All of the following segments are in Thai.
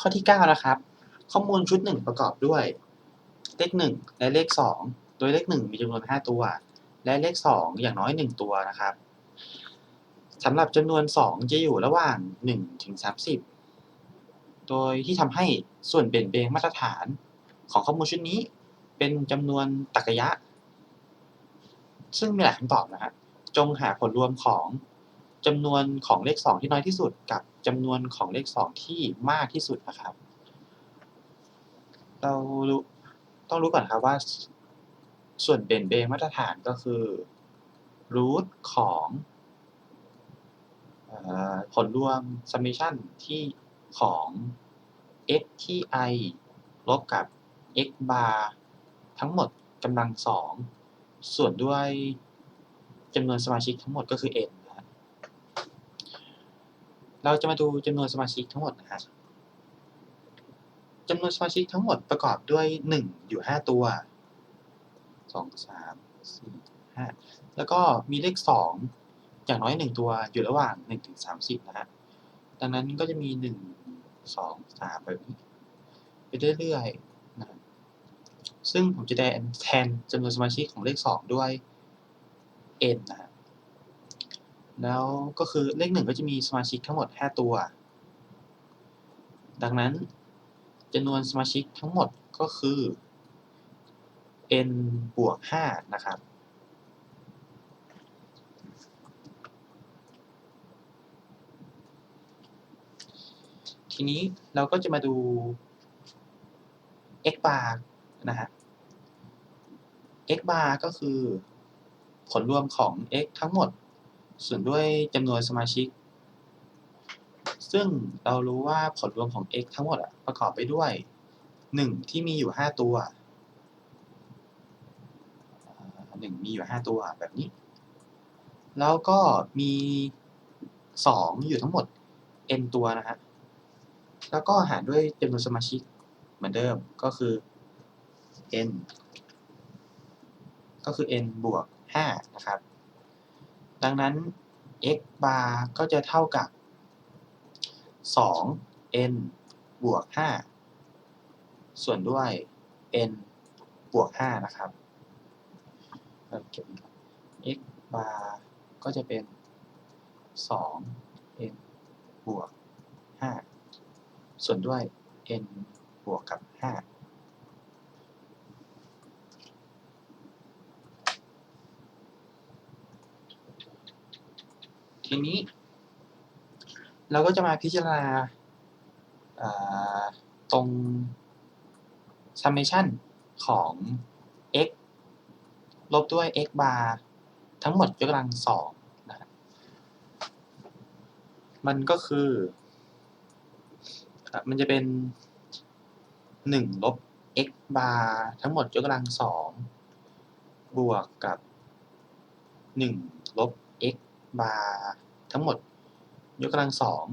ข้อที่ 9 นะครับ ข้อมูลชุด 1 ประกอบด้วย เลข 1 และเลข 2 โดยเลข 1 มีจำนวน 5 ตัว และเลข 2 อย่างน้อย 1 ตัวนะครับสำหรับจำนวน 2 จะอยู่ระหว่าง1ถึง30 โดยที่ทำให้ส่วนเปลี่ยนแปลงมาตรฐานของข้อมูลชุดนี้ เป็นจำนวนตรรกะ ซึ่งมีหลายคำตอบนะฮะจงหาผลรวมของ จำนวนของเลข 2 ที่น้อยที่สุดกับจำนวนของเลข 2 ที่มากที่สุดนะครับ เราต้องรู้ก่อนครับว่า ส่วนเปลี่นแปลงมาตรฐานก็คือรูทของผลรวม summation ที่ของ x ที่ i ลบกับ x bar ทั้งหมดกำลังสองส่วนด้วยจำนวนสมาชิกทั้งหมดก็คือ n เราจะมาดูจำนวนสมาชิกทั้งหมดนะฮะจำนวนสมาชิกทั้งหมดประกอบด้วย 1 อยู่ 5 ตัว 2 3 4 5 แล้วก็มีเลข 2 อย่างน้อย 1 ตัวอยู่ระหว่าง 1 ถึง 30 นะฮะดังนั้นก็จะมี 1 2 3 แบบนี้ ไปเรื่อยๆนะฮะซึ่งผมจะได้แทนจำนวนสมาชิกของเลข 2 ด้วย n นะฮะ แล้วก็คือเลข1ก็จะมีสมาชิกทั้งหมด 5 ตัว ดังนั้นจำนวนสมาชิกทั้งหมดก็คือ n บวก 5 นะครับ ทีนี้เราก็จะมาดู x bar นะฮะ x bar ก็คือผลรวมของ x ทั้งหมด ส่วนด้วยจำนวนสมาชิก ซึ่งเรารู้ว่าผลรวมของ x ทั้งหมดอะประกอบไปด้วย 1 ที่มีอยู่ 5 ตัวหนึ่งมีอยู่ 5 ตัวแบบนี้ แล้วก็มี 2 อยู่ทั้งหมด n ตัวนะฮะ แล้วก็หารด้วยจำนวนสมาชิกเหมือนเดิมก็คือ n ก็คือ n บวก 5 นะครับ ดังนั้น x bar ก็จะเท่ากับ 2 n บวก 5 ส่วนด้วย n บวก 5 นะครับเก็บ x bar ก็จะเป็น 2 n บวก 5 ส่วนด้วย n บวกกับ 5 ทีนี้ เราก็จะมาพิจารณาตรง summation ของ x ลบด้วย x bar ทั้งหมดยกกำลังสองนะมันก็คือ มันจะเป็น 1 ลบ x bar ทั้งหมดยกกำลังสองบวกกับ 1 ลบ x bar ทั้งหมดยกกำลังสอง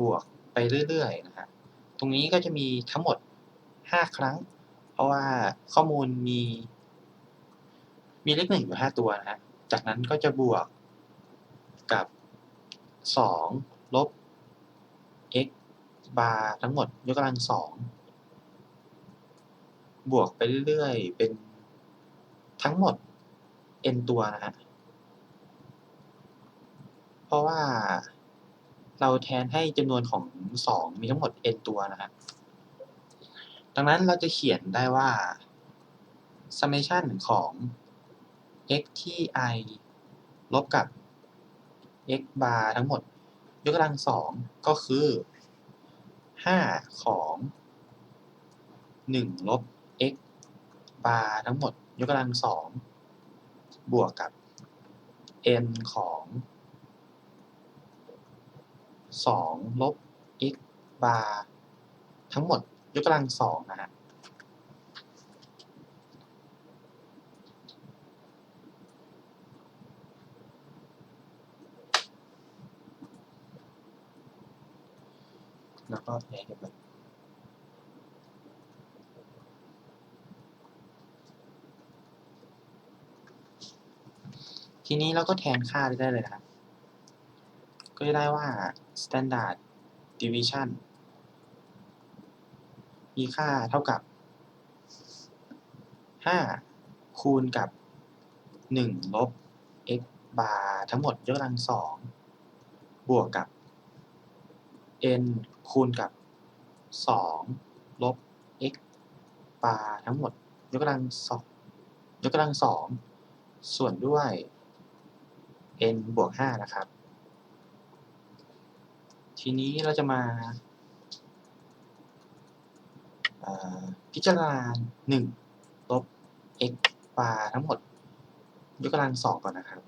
บวกไปเรื่อยๆนะฮะตรงนี้ก็จะมีทั้งหมด 5 ครั้ง เพราะว่าข้อมูลมี มีเลขหนึ่งอยู่ห้าตัวนะฮะจากนั้นก็จะบวกกับสองลบ x bar ทั้งหมดยกกำลังสองบวกไปเรื่อยๆ เป็นทั้งหมด n ตัวนะฮะ เพราะว่าเราแทนให้จำนวนของสองมีทั้งหมด n ตัวนะฮะดังนั้นเราจะเขียนได้ว่า summation ของ x ที่ i ลบกับ x bar ทั้งหมด ยกกำลังสองก็คือ 5 ของ 1 ลบ x bar ทั้งหมด ยกกำลังสองบวกกับ n ของ 2ลบ x bar ทั้งหมดยกกำลังสองนะฮะแล้วก็แทนกันไปทีนี้เราก็แทนค่าได้เลยนะครับ ก็จะได้ว่า standard deviation มีค่าเท่ากับห้าคูณกับหนึ่งลบ x บาร์ทั้งหมดยกกำลังสองบวกกับ n คูณกับสองลบ x บาร์ทั้งหมดยกกำลังสองยกกำลังสองส่วนด้วย n บวกห้านะครับ ทีนี้เราจะมาพิจารณาหนึ่งลบ x บาร์ทั้งหมด ยกกำลังสองก่อนนะครับ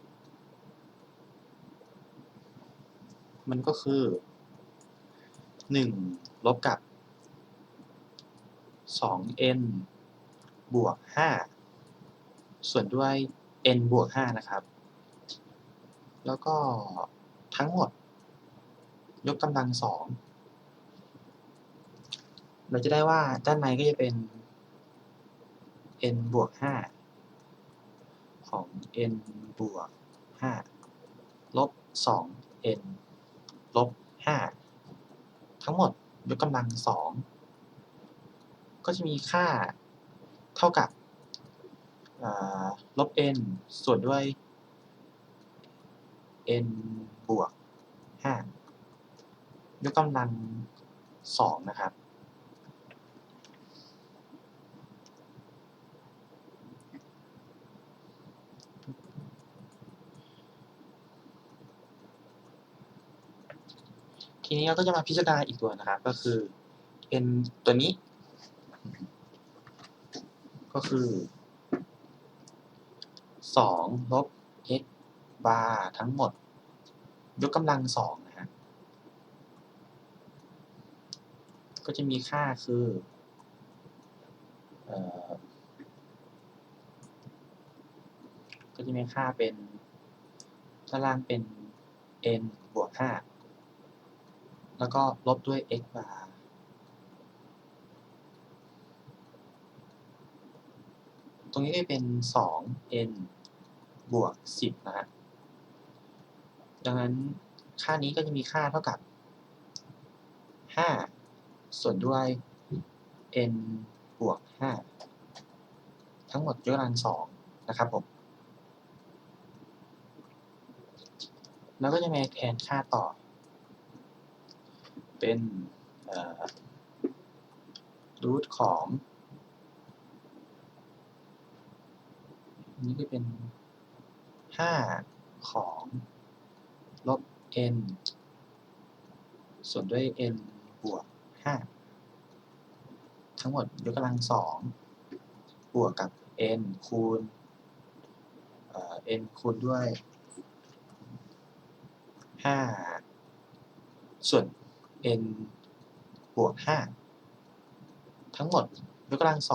มันก็คือหนึ่งลบกับสอง n บวกห้าส่วนด้วย n บวกห้านะครับ แล้วก็ทั้งหมด ยกกำลังสองเราจะได้ว่าด้านในก็จะเป็น n บวกห้าของ n บวกห้าลบสอง n ลบห้าทั้งหมดยกกำลังสองก็จะมีค่าเท่ากับลบ n ส่วนด้วย n บวกห้า ยกกำลังสองนะครับ ทีนี้เราก็จะมาพิจารณาอีกตัวนะครับ ก็คือเป็นตัวนี้ ก็คือ2ลบ x บาร์ทั้งหมด ยกกำลังสอง ก็จะมีค่าคือก็จะมีค่าเป็นด้านล่างเป็น n บวกห้าแล้วก็ลบด้วย x บาตรงนี้ก็เป็น 2n บวก 10 นะฮะ ดังนั้นค่านี้ก็จะมีค่าเท่ากับ 5 ส่วนด้วย n บวก 5 ทั้งหมดยกกำลัง2นะครับผม แล้วก็จะมาแทนค่าต่อ เป็นรูทของนนี้ก็เป็น 5 ของลบ n ส่วนด้วย n บวก 5ทั้งหมดยกกำลัง2บวกกับ n คูณ n คูณด้วย 5 ส่วน n บวก 5 ทั้งหมดยกกำลัง2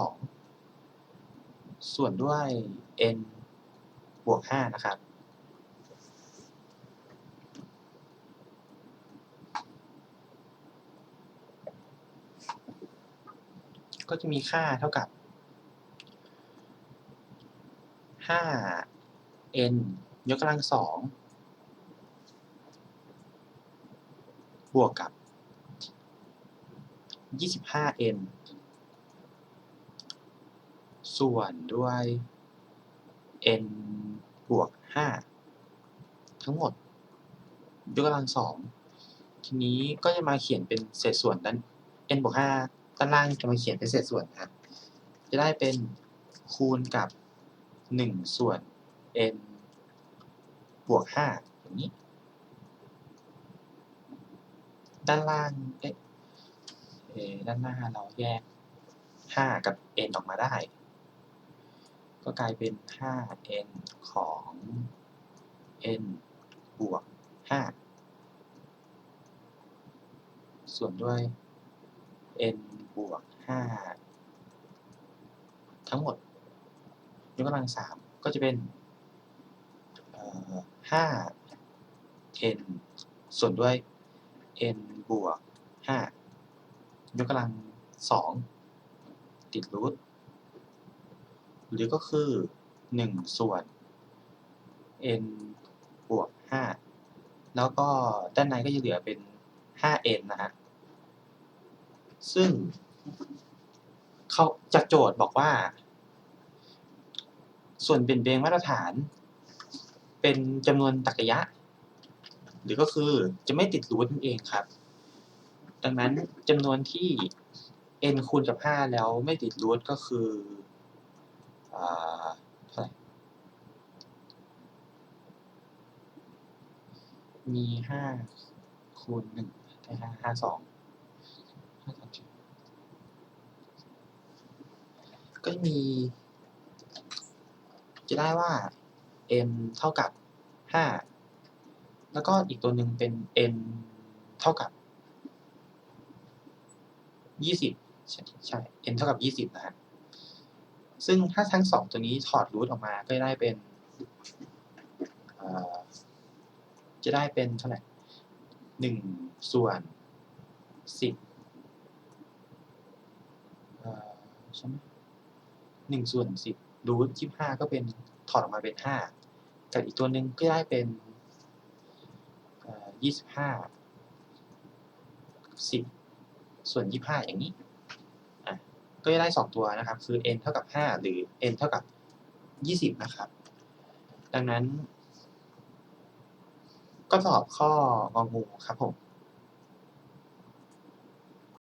ส่วนด้วย n บวก 5 นะครับ ก็จะมีค่าเท่ากับ 5n ยกกำลัง2บวกกับ 25n ส่วนด้วย n บวก 5 ทั้งหมด ยกกำลัง2ทีนี้ก็จะมาเขียนเป็นเศษส่วนด้าน n บวก 5 ด้านล่างจะมาเขียนเป็นเศษส่วนครับ จะได้เป็นคูณกับ 1 ส่วน n บวก 5 อย่างนี้ ด้านล่าง เอ๊ะด้านหน้าเราแยก 5 กับ n ออกมาได้ ก็กลายเป็น 5n ของ n บวก 5 ส่วนด้วย n บวก5ทั้งหมดยกกำลัง3ก็จะเป็นเอ่อ 5n ส่วนด้วย n บวก5ยกกำลัง2ติดรูทหรือก็คือ1ส่วน n บวก5แล้วก็ด้านในก็จะเหลือเป็น 5n นะฮะ ซึ่ง เขาจากโจทย์บอกว่า ส่วนเปลี่ยนแปลงมาตรฐาน เป็นจำนวนตรรกะ หรือก็คือจะไม่ติดรูทนั่นเองครับ ดังนั้นจำนวนที่ n คูณกับ 5 แล้วไม่ติดรูทก็คืออ่าเท่าไหร่มี5คูณ1ได้5 5 2 5 2ก็จะ มี จะได้ว่า n เท่ากับ 5 แล้วก็อีกตัวหนึ่งเป็น n เท่ากับ 20 ใช่ใช่ n เท่ากับ 20 นะฮะซึ่งถ้าทั้งสองตัวนี้ถอดรูทออกมาก็จะได้เป็น จะได้เป็นเท่าไหร่หนึ่งส่วนสิบเอ่อใช่ไหม หนึ่งส่วนสิบรูทยี่ห้าก็เป็นถอดออกมาเป็นห้ากับอีกตัวหนึ่งก็ได้เป็นยี่สิบห้าสิบส่วนยี่ห้าอย่างนี้ก็จะได้สองตัวนะครับ คือ n เท่ากับ5หรือ n เท่ากับ20นะครับ ดังนั้น ก็ตอบข้ององูครับผม